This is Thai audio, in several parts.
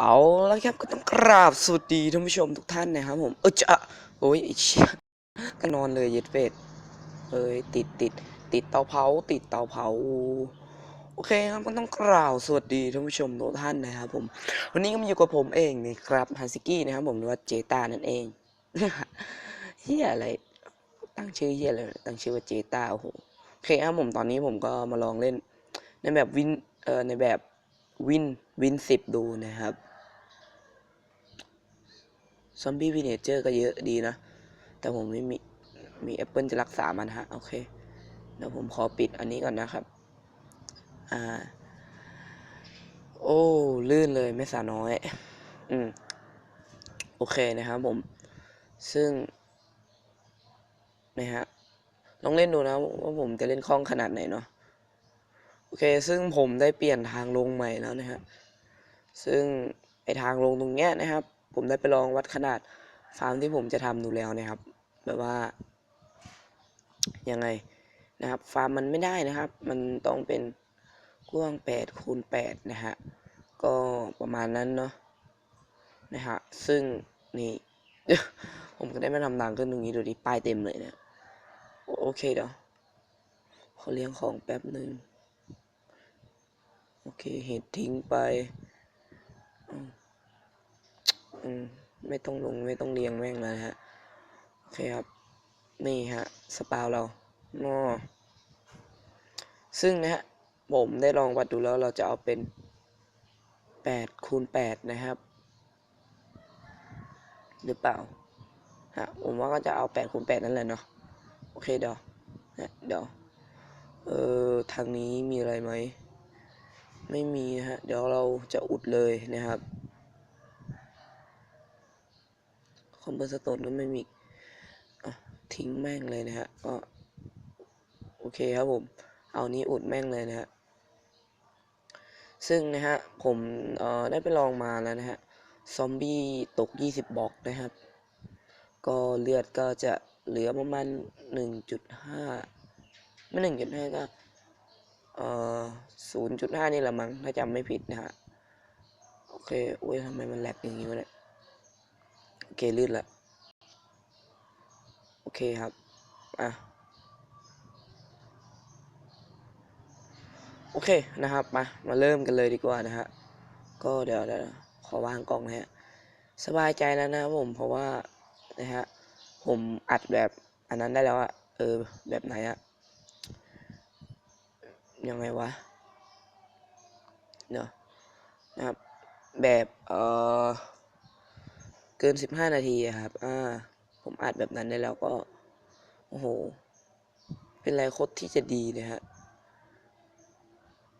เอาแล้วครับก็ต้องกราบสวัสดีท่านผู้ชมทุกท่านนะครับผมเออจะโอ้ยไอ้เชี่ยก็นอนเลยเย็ดเป็ดเอ้ยติดติดติดเตาเผาติดเตาเผาโอเคครับก็ต้องกล่าวสวัสดีท่านผู้ชมทุกท่านนะครับผมวันนี้ก็มาอยู่กับผมเองนี่ครับฮันซิกี้นะครับผมหรือว่าเจตานั่นเองเฮียอะไรตั้งชื่อเฮียอะไรตั้งชื่อว่าเจตาโอ้โหโอเคครับผมตอนนี้ผมก็มาลองเล่นในแบบวินเอ่อในแบบวินวินสิบดูนะครับ ซอมบี้วินเนเจอร์ก็เยอะดีนะ แต่ผมไม่มี มีแอปเปิลจะรักษามันฮะ โอเค เดี๋ยวผมขอปิดอันนี้ก่อนนะครับ อ่า โอ้ ลื่นเลยไม่สาน้อย อืม โอเคนะครับผม ซึ่ง นะฮะ ลองเล่นดูนะว่าผมจะเล่นคล่องขนาดไหนเนาะ โอเค ซึ่งผมได้เปลี่ยนทางลงใหม่แล้วนะฮะ ซึ่งไอทางลงตรงเนี้ยนะครับ ผมได้ไปลองวัดขนาดฟาร์มที่ผมจะทำดูแล้วนะครับ แบบว่ายังไงนะครับ ฟาร์มมันไม่ได้นะครับ มันต้องเป็นกว้างแปดคูณแปดนะฮะก็ประมาณนั้นเนาะนะฮะซึ่งนี่ ผมก็ได้มาทำทางขึ้นตรงนี้ดูดิป้ายเต็มเลยเนะโอเคเดี๋ยวขอเลี้ยงของแป๊บหนึ่งโอเคเห็ดทิ้งไป อืมไม่ต้องลงไม่ต้องเรียงแม่งแล้วฮะโอเคครับ นี่ฮะสปาวเรานอซึ่งนะฮะผมได้ลองวัดดูแล้วเราจะเอาเป็นแปดคูณแปดนะครับ หรือเปล่าฮะผมว่าก็จะเอาแปดคูณแปดนั่นแหละเนาะโอเคเดี๋ยวนะเดี๋ยวเออทางนี้มีอะไรไหม ไม่มีนะฮะ เดี๋ยวเราจะอุดเลยนะครับค อมเบอร์สโตนก็ไม่มีทิ้งแม่งเลยนะฮะก็โอเคครับผม เอานี้อุดแม่งเลยนะฮะ ซึ่งนะฮะ ผมเอ่อได้ไปลองมาแล้วนะฮะ ซอมบี้ตก 20 บล็อกนะครับ ก็เลือดก็จะเหลือประมาณ 1.5 ไม่ 1.5 ก็เอ่อศูนย์จุดห้านี่แหละมั้งถ้าจำไม่ผิดนะฮะ โอเค อุ้ยทำไมมันแหลกอย่างนี้วะเนี่ย โอเคลื่นละโอเคครับ อะ โอเคนะครับ มา มาเริ่มกันเลยดีกว่านะฮะ ก็เดี๋ยวเดี๋ยวขอวางกล้องนะฮะ สบายใจแล้วนะผม เพราะว่า นะฮะ ผมอัดแบบอันนั้นได้แล้วอะเออ แบบไหนอะยังไงวะ เนาะนะครับ แบบ เออ เกินสิบห้านาทีครับ อ่า ผมอัดแบบนั้นได้แล้วก็ โอ้โห เป็นไรโคตรที่จะดีเลยฮะ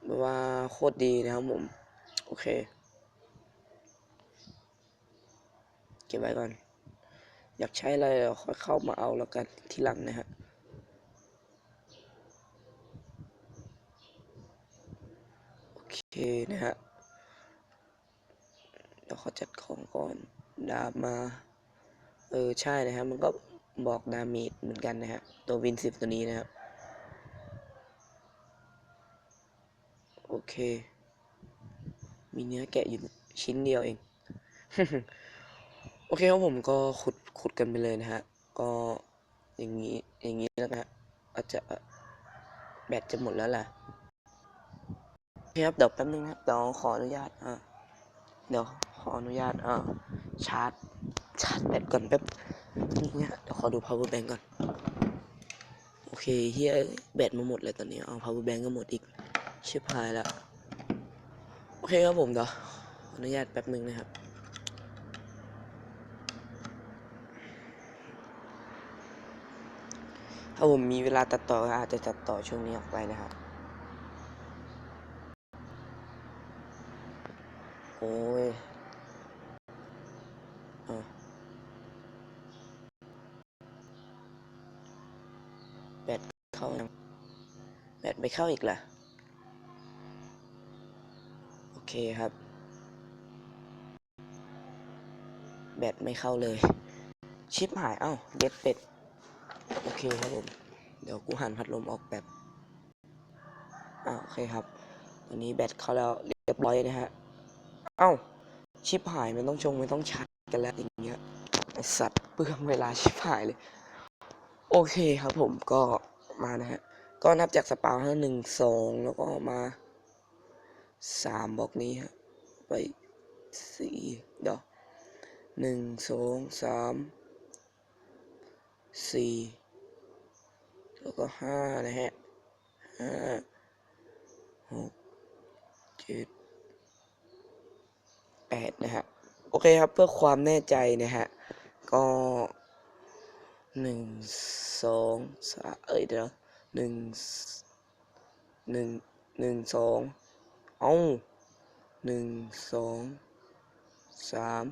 แบบว่าโคตรดีนะครับผม โอเค เก็บไว้ก่อน อยากใช้อะไรเดี๋ยวค่อยเข้ามาเอาแล้วกันทีหลังนะฮะโอเคนะฮะเดี๋ยวเขาจัดของก่อน ดาบมา เออ ใช่นะฮะมันก็บอกดาเมจเหมือนกันนะฮะ ตัววินสิบตัวนี้นะครับ โอเค มีเนื้อแกะอยู่ชิ้นเดียวเอง โอเคครับผมก็ขุดขุดกันไปเลยนะฮะ ก็อย่างนี้ อย่างนี้แล้วนะอาจจะแบตจะหมดแล้วแหละโอเคครับเดี๋ยวแป๊บนึงนะเดี๋ยวขออนุญาตอ่าเดี๋ยวขออนุญาตอ่า ชาร์จ ชาร์จแบตก่อนแป๊บนึงนะเดี๋ยวขอดู power bank ก่อน โอเคเฮียแบตมาหมดเลยตอนนี้ เอา power bank ก็หมดอีก ชิบหายแล้วโอเคครับผมเดี๋ยวขออนุญาตแป๊บนึงนะครับถ้าผมมีเวลาตัดต่อก็อาจจะตัดต่อช่วงนี้ออกไปนะครับ โอ้ยอะแบตเข้ายังแบตไม่ เข้าอีกล่ะ โอเคครับ แบตไม่เข้าเลย ชิปหาย เอ้า เย็ดเป็ด โอเคครับผม เดี๋ยวกูหันพัดลมออกแบบอ่าโอเคครับตอนนี้แบตเข้าแล้วเรียบร้อยนะฮะ เอ้า ชิบหายมันต้องชงไม่ต้องชาร์จกันแล้วอย่างเงี้ยไอสัตว์เปลืองเวลาชิบหายเลย โอเคครับผมก็มานะฮะ ก็นับจากสปาวฮะหนึ่งสองแล้วก็มาสามบล็อกนี้ฮะไปสี่เดี๋ยวหนึ่งสองสามสี่แล้วก็ห้านะฮะห้าหกเจ็ดแปดนะฮะ โอเคครับเพื่อความแน่ใจนะฮะ ก็หนึ่งสองสามเอ้ยเดี๋ยว หนึ่งหนึ่งหนึ่งสองเอาหนึ่งสองสาม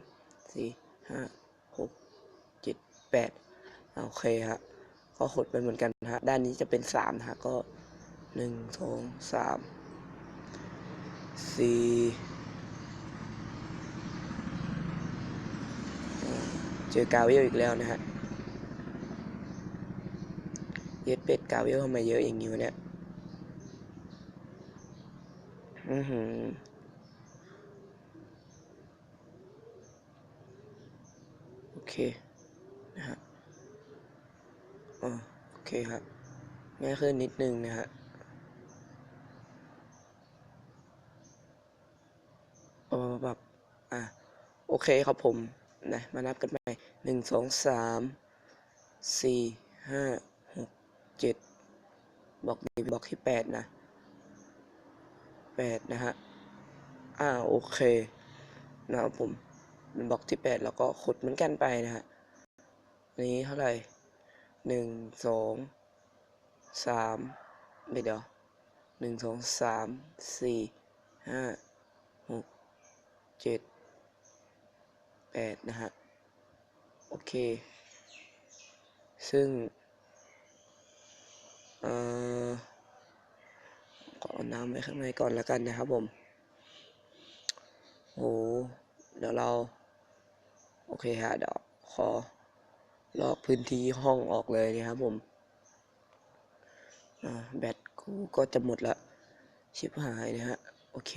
สี่ห้าหกเจ็ดแปดโอเคฮะก็ขดไปเหมือนกันนะฮะด้านนี้จะเป็นสามนะฮะก็หนึ่งสองสามสี่เจอกาเวลอีกแล้วนะฮะ เย็ดเป็ดกาเวลทำไมเยอะอย่างนี้วะเนี่ย อือหือโอเค นะฮะอ๋อโอเคครับ ง่ายขึ้นนิดนึงนะฮะ ปับปับอะ โอเคครับผม นะ มานับกันใหม่หนึ่งสองสามสี่ห้า เจ็ดบล็อกนี้บล็อกที่แปดนะแปดนะฮะ อ่าโอเคนะครับผมเป็นบล็อกที่แปดแล้วก็ขุดเหมือนกันไปนะฮะนนี้เท่าไหร่หนึ่งสองสามไม่เดี๋ยวหนึ่งสองสามสี่ห้าหกเจ็ดแปดนะฮะ โอเค ซึ่ง เอ่อขอเอาน้ำไว้ข้างในก่อนแล้วกันนะครับผมโหเดี๋ยวเรา โอเคฮะเดี๋ยวขอลอกพื้นที่ห้องออกเลยนะครับผมแบตกูก็จะหมดละ ชิบหายนะฮะ โอเค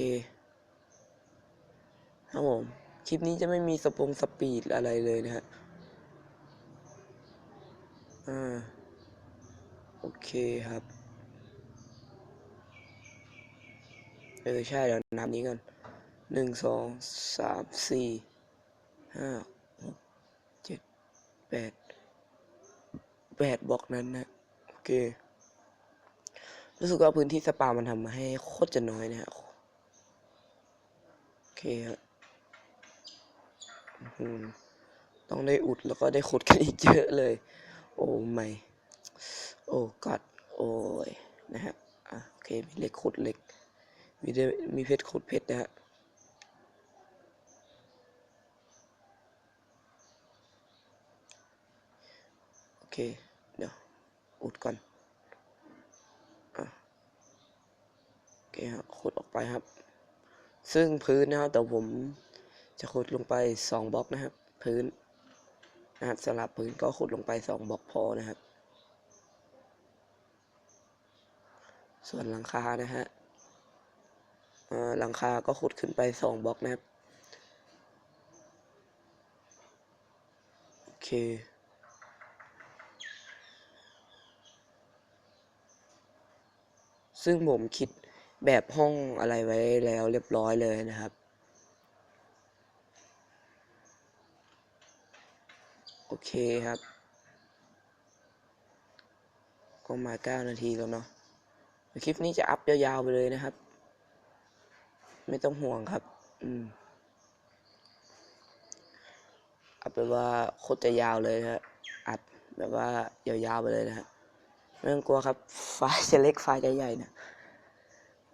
ครับผม คลิปนี้จะไม่มีสปงสปีดอะไรเลยนะฮะ อ่า โอเคครับ เออ ใช่เดี๋ยวน้ำนี้กันหนึ่งสองสามสี่ห้าหกเจ็ดแปดแปดบล็อกนั้นนะ โอเค รู้สึกว่าพื้นที่สปามันทำมาให้โคตรจะน้อยนะฮะโอเคฮะต้องได้อุดแล้วก็ได้ขุดกันอีกเยอะเลย โอ้ไม่ โอ้กัดโอ้ยนะฮะอะโอเคมีเหล็กขุดเหล็กมีได้มีเพชรขุดเพชรนะฮะโอเคเดี๋ยวอุดก่อนอะโอเคครับขุดออกไปครับ ซึ่งพื้นนะครับแต่ผมจะขุดลงไปสองบล็อกนะครับ พื้นนะครับสลับพื้นก็ขุดลงไปสองบล็อกพอนะครับ ส่วนหลังคานะฮะหลังคาก็ขุดขึ้นไปสองบล็อกนะครับ โอเค ซึ่งผมคิดแบบห้องอะไรไว้แล้วเรียบร้อยเลยนะครับ โอเคครับ ก็มาเก้านาทีแล้วเนาะ คลิปนี้จะอัพยาวๆไปเลยนะครับ ไม่ต้องห่วงครับ อืมอัพแบบว่าโคตรจะยาวเลยนะฮะอัดแบบว่ายาวๆไปเลยนะฮะไม่ต้องกลัวครับ ไฟล์จะเล็กไฟล์จะใหญ่นะ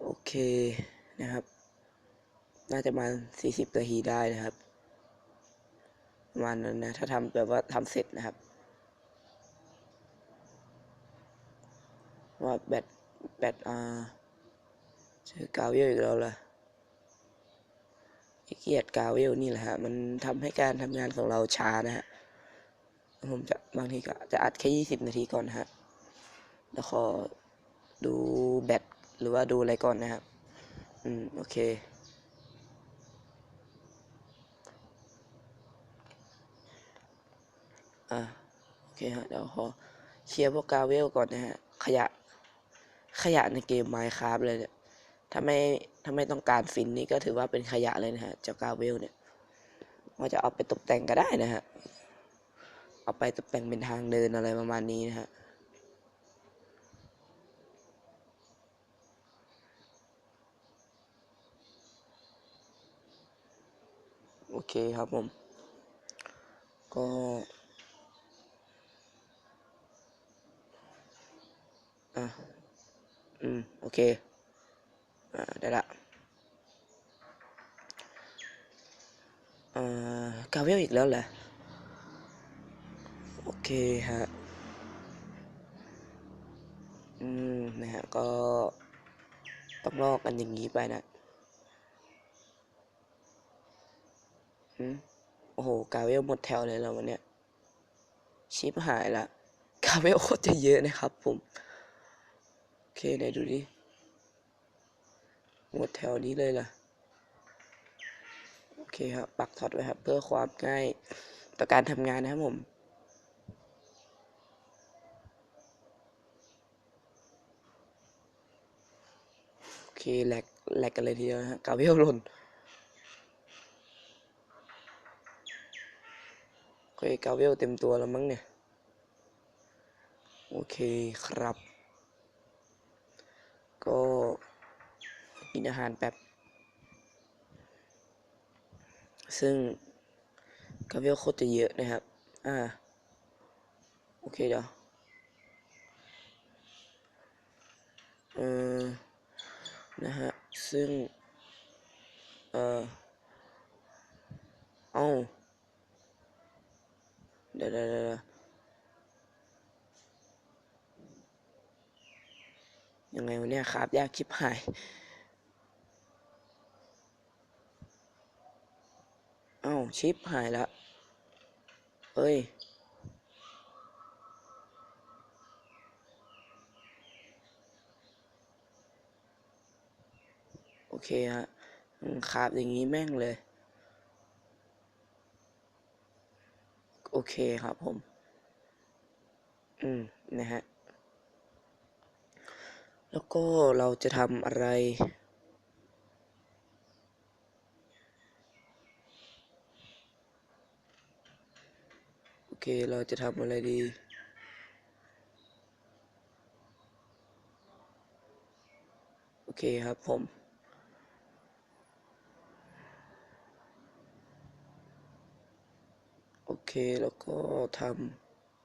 โอเคนะครับ น่าจะมาสี่สิบนาทีได้นะครับประมาณนั้นนะถ้าทำแบบว่าทำเสร็จนะครับ ว่าแบต แปดอาเจอกาเวลอีกแล้วล่ะเกียดกาเวลนี่แหละฮะ มันทำให้การทำงานของเราช้านะฮะ ผมจะบางทีก็จะอัดแค่ยี่สิบนาทีก่อนฮะ แล้วขอดูแบตหรือว่าดูอะไรก่อนนะครับ อืม โอเคอ่าโอเคฮะเดี๋ยวขอเคลียร์พวกกาเวลก่อนนะฮะ ขยะ ขยะในเกม Minecraft เลยเนี่ย ถ้าไม่ถ้าไม่ต้องการฟินนี่ก็ถือว่าเป็นขยะเลยนะฮะ เจ้ากาเวลเนี่ยว่าจะเอาไปตกแต่งก็ได้นะฮะ เอาไปตกแต่งเป็นทางเดินอะไรประมาณนี้นะฮะโอเคครับผม ก็อะ อืม โอเค อ่า ได้ละอ่ากาเวลอีกแล้วเหรอ โอเคฮะ อืม นะฮะ ก็ต้องลอกกันอย่างนี้ไปนะอืมโอ้โห กาเวลหมดแถวเลยแล้ววันเนี้ยชิปหายละ กาเวลโคตรจะเยอะนะครับผม เคไหนดูดิหมดแถวนี้เลยล่ะ โอเคครับปักท็อตไว้ครับ เพื่อความง่ายต่อการทำงานนะครับผมโอเคแหลกแหลกกันเลยทีเดียวฮะกาเวลหล่นโอเคกาเวลเต็มตัวแล้วมั้งเนี่ย โอเคครับ ก็กิน อาหารแป๊บซึ่งกาเวลโคตรจะเยอะนะครับ อ่า โอเคเดี๋ยวเออนะฮะ ซึ่ง เออเอาเดี๋ยวเดี๋ยวยังไงวะเนี่ยครับ ยากชิบหาย เอ้าชิปหายละเอ้ย โอเคฮะอืมครับอย่างนี้แม่งเลย โอเคครับผม อืม นะฮะ แล้วก็เราจะทำอะไร เคเราจะทำอะไรดี โอเคครับผม โอเคแล้วก็ท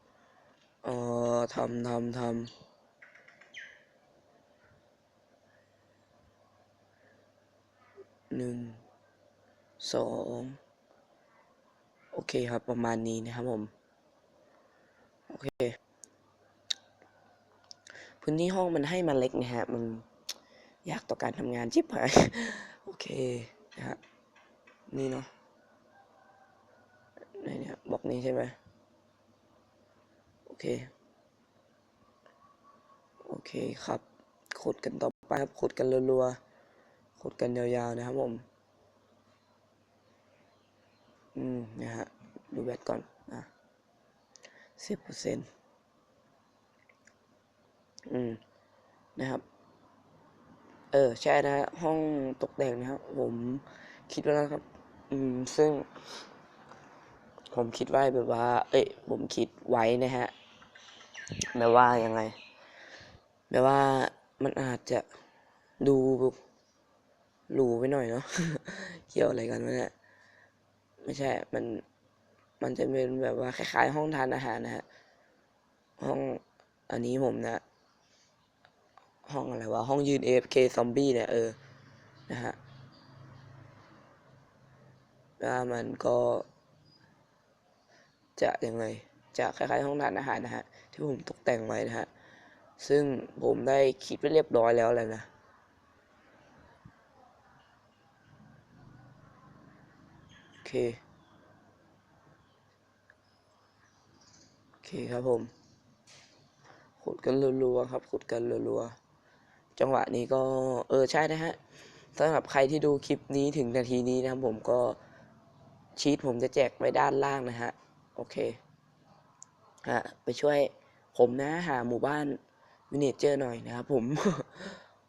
ำเอ่อทำทำทำหนึ่งสองโอเคครับ ประมาณนี้นะครับผม โอเค พื้นที่ห้องมันให้มาเล็กนะฮะ มันยากต่อการทำงานชิบหาย โอเคนะฮะ นี่เนาะไหนเนี่ยบล็อกนี้ใช่ไหมโอเค โอเคครับขุดกันต่อไปครับขุดกันรัวๆขุดกันยาวๆนะครับผม อืม นะฮะ ดูแบตก่อน สิบเปอร์เซ็นต์อืม นะครับ เออ ใช่นะ ห้องตกแต่งนะครับ ผมคิดไว้แล้วครับ อืม ซึ่ง ผมคิดไว้แบบว่า เอ้ย ผมคิดไว้นะฮะแบบว่ายังไงแบบว่ามันอาจจะดูหรูไปหน่อยเนาะ เกี่ยวอะไรกันวะเนี่ย ไม่ใช่ มัน มันจะเป็นแบบว่าคล้ายๆ ห้องทานอาหารนะฮะ ห้องอันนี้ผมนะ ห้องอะไรวะ ห้องยืน AFK ซอมบี้เนี่ยเออ นะฮะว่ามันก็จะยังไง จะคล้ายๆ ห้องทานอาหารนะฮะ ที่ผมตกแต่งไว้นะฮะ ซึ่งผมได้คิดไว้เรียบร้อยแล้วแหละนะโอเค โอ เคครับผม ขุดกันรัวๆครับ ขุดกันรัวๆ จังหวะนี้ก็เออใช่นะฮะสำหรับใครที่ดูคลิปนี้ถึงนาทีนี้นะครับผมก็ชีตผมจะแจกไว้ด้านล่างนะฮะ โอเคฮะไปช่วยผมนะหาหมู่บ้านวินเนเจอร์หน่อยนะครับผม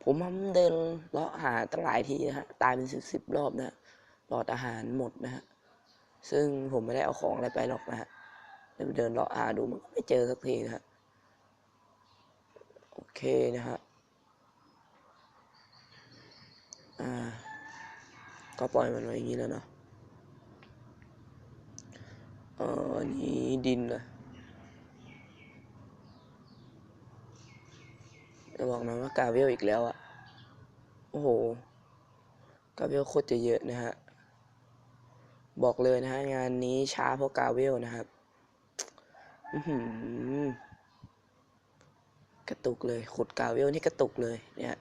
ผมทำเดินเลาะหาตั้งหลายทีนะฮะ ตายเป็นสิบสิบรอบนะหลอดอาหารหมดนะฮะ ซึ่งผมไม่ได้เอาของอะไรไปหรอกนะฮะ เดินเดินเลาะหาดูมันก็ไม่เจอสักทีนะฮะโอเคนะฮะอ่าก็ปล่อยมันไว้อย่างนี้แล้วเนาะเอออันนี้ดินเลยจะบอกนะว่ากาเวลอีกแล้วอะโอ้โห กาเวลโคตรจะเยอะนะฮะ บอกเลยนะฮะ งานนี้ช้าเพราะกาเวลนะครับ อืกระตุกเลยขุดกาเวลนี่กระตุกเลยเนี่ย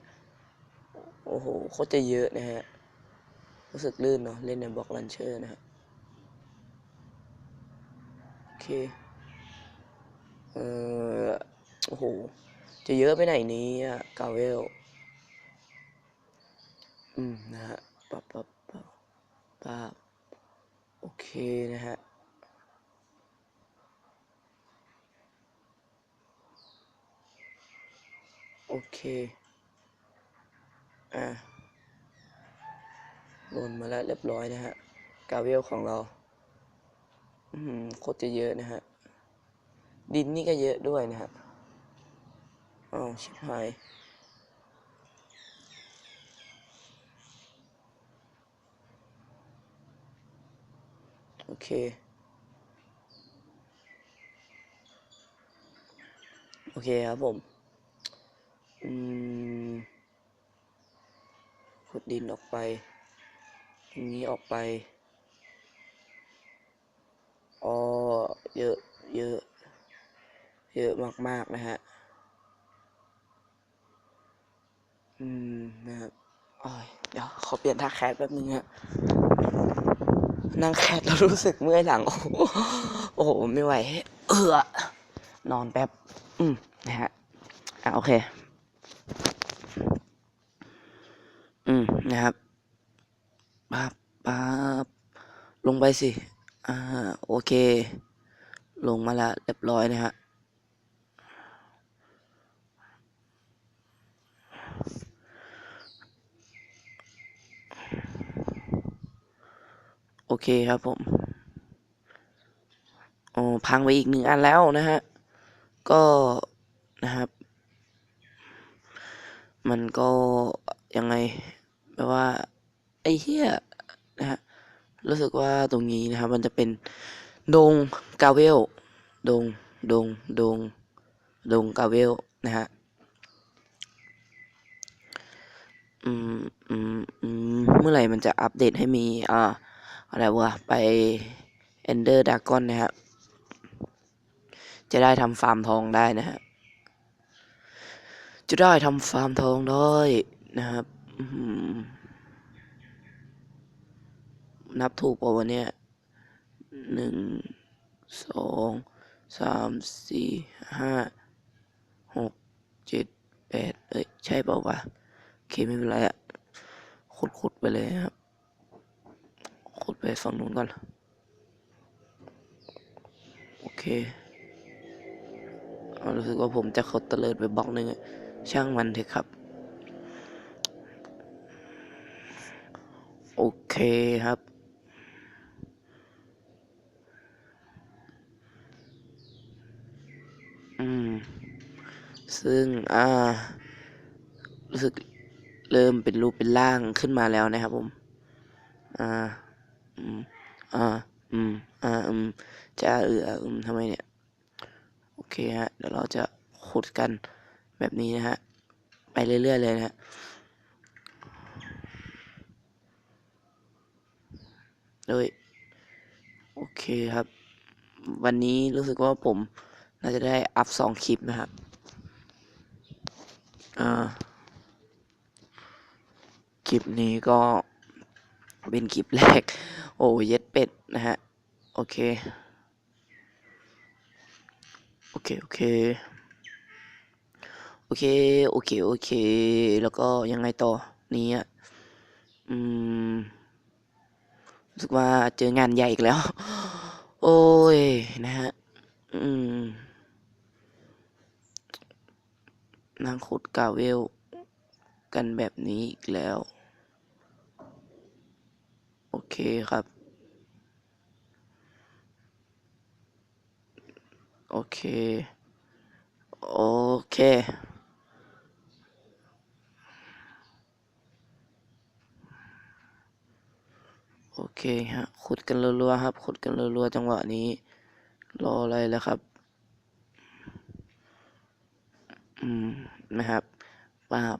โอ้โหโคตรจะเยอะนะฮะ รู้สึกลื่นเนาะเล่นในบล็อกลันเชอร์นะฮะ โอเค เออโอ้โห จะเยอะไปไหนนี้อะกาเวล อืม นะฮะปับปับปับปับโอเคนะฮะ โอเค อะหล่นมาแล้วเรียบร้อยนะฮะ กาเวลของเรา อืมโคตรจะเยอะนะฮะ ดินนี่ก็เยอะด้วยนะฮะอ้าวชิบหายโอเคโอเคครับผม ขุดดินออกไป ตรงนี้ออกไป อ๋อ เยอะ เยอะ เยอะมาก ๆ นะฮะ อืม นะครับอ้อยเดี๋ยว ขอเปลี่ยนท่าแคสแป๊บนึงฮะ นั่งแคสแล้วรู้สึกเมื่อยหลัง โอ้โหโอ้โห ไม่ไหว เออ นอนแป๊บ อืม นะฮะ อะ โอเค อืม นะครับปั๊บปั๊บลงไปสิ อ่า โอเค ลงมาละเรียบร้อยนะฮะ โอเคครับผมอ๋อพังไปอีกหนึ่งอันแล้วนะฮะ ก็นะครับ มันก็ ยังไงแปลว่า ไอ้เหี้ยนะฮะรู้สึกว่าตรงนี้นะครับ มันจะเป็นดงกาเวลดงดงดงดงกาเวลนะฮะอืมอืมอืมเมื่อไหร่มันจะอัปเดตให้มี อ่า อะไรวะ ไป Ender Dragon นะฮะ จะได้ทำฟาร์มทองได้นะฮะ จะได้ทำฟาร์มทองได้ นะครับนับถูกป่าวะเนี่ยหนึ่งสองสามสี่ห้าหกเจ็ดแปดเอ้ย ใช่เปล่าวะโอเคไม่เป็นไรอะขุดขุดไปเลยครับขุดไปฝั่งนู้นก่อน โอเคเอารู้สึกว่าผมจะเขาเตลิดไปบล็อกหนึ่งช่างมันเถอะครับ เคครับ อืม ซึ่ง อ่า รู้สึกเริ่มเป็นรูปเป็นร่างขึ้นมาแล้วนะครับผม อ่า อืม อ่า อืม อ่า อืม จะเอออืมทำไมเนี่ย โอเคฮะ เดี๋ยวเราจะขุดกันแบบนี้นะฮะ ไปเรื่อยๆเลยนะฮะ โดยโอเคครับ วันนี้รู้สึกว่าผมน่าจะได้อัพสองคลิปนะครับคลิปนี้ก็เป็นคลิปแรก โอ้เย็ดเป็ดนะฮะ โอเค โอเค โอเค โอเค โอเค โอเค แล้วก็ยังไงต่อนี้อะ อืม รู้สึกว่าเจองานใหญ่อีกแล้ว โอ้ย นะฮะ อืม นางขุดกาเวล กันแบบนี้อีกแล้ว โอเคครับ โอเค โอเค โอเคฮะขุดกันรัวๆครับ ขุดกันรัวๆจังหวะนี้ รออะไรแล้วครับ อืมนะครับปาบ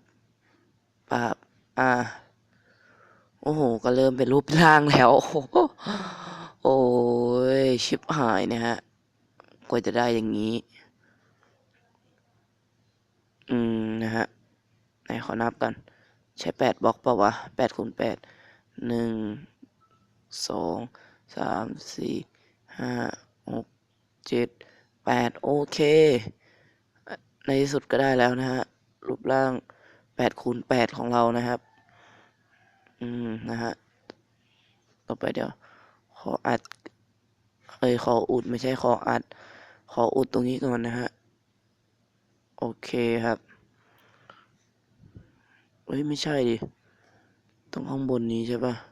ปาบอ่า โอ้โห ก็เริ่มเป็นรูปร่างแล้ว โอ้โหโอ้ย ชิบหายนะฮะกว่าจะได้อย่างนี้ อืม นะฮะ ไหนขอนับกัน ใช้แปดบล็อกเปล่าวะแปดคูณแปดหนึ่ง สองสามสี่ห้าหกเจ็ดแปดโอเค ในที่สุดก็ได้แล้วนะฮะ รูปร่างแปดคูณแปดของเรานะครับ อืม นะฮะ ต่อไปเดี๋ยว ขออัดเอ้ยขออุดไม่ใช่ขออัด ขออุดตรงนี้ก่อนนะฮะ โอเคครับเฮ้ย ไม่ใช่ดิ ต้องข้างบนนี้ใช่ปะโ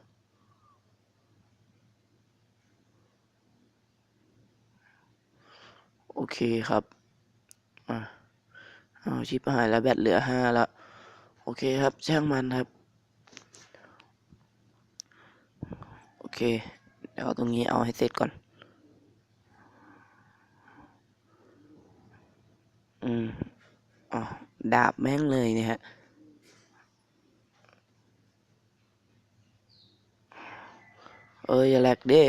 อเคครับอะเอาชิปหายแล้วแบตเหลือห้าแล้วโอเคครับช่างมันครับ โอเค เดี๋ยวเอาตรงนี้เอาให้เสร็จก่อน อืมอ๋อดาบแม่งเลยเนี่ยฮะเอออย่าแหลกเด้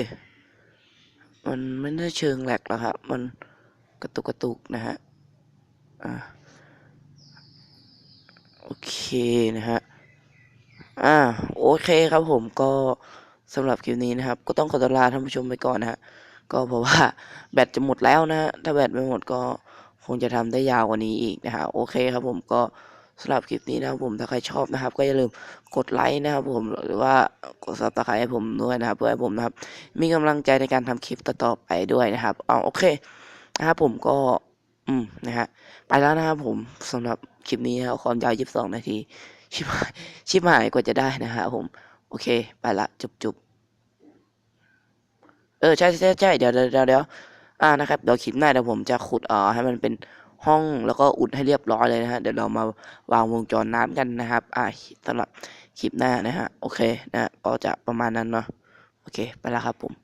มันไม่ได้เชิงแหลกหรอกครับ มัน กระตุกกระตุกนะฮะอ่าโอเคนะฮะอ่าโอเคครับผมก็สำหรับคลิปนี้นะครับ ก็ต้องขอตลาท่านผู้ชมไปก่อนนะฮะก็เพราะว่าแบตจะหมดแล้วนะฮะถ้าแบตไม่หมดก็คงจะทำได้ยาวกว่านี้อีกนะฮะโอเคครับผมก็สำหรับคลิปนี้นะครับผมถ้าใครชอบนะครับ ก็อย่าลืมกดไลค์นะครับผมหรือว่ากดซับสไครต์ให้ผมด้วยนะครับ เพื่อให้ผมนะครับ มีกำลังใจในการทำคลิปต่อๆไปด้วยนะครับเอาโอเค นะครับผมก็ อืมนะฮะไปแล้วนะครับผมสำหรับคลิปนี้นะคความยาว22นาที ชิบหายชิบหายกว่าจะได้นะฮะผม โอเค ไปละจุบจุบเออใช่ใช่ใช่เดี๋ยวเดี๋ยวเดี๋ยวเดี๋ยวอ่านะครับเดี๋ยวคลิปหน้าเดี๋ยวผมจะขุดเอ่อให้มันเป็นห้องแล้วก็อุดให้เรียบร้อยเลยนะฮะเดี๋ยวเรามาวางวงจรน้ำกันนะครับ อ่าสำหรับคลิปหน้านะฮะโอเคนะก็จะประมาณนั้นเนาะโอเค ไปแล้วครับผม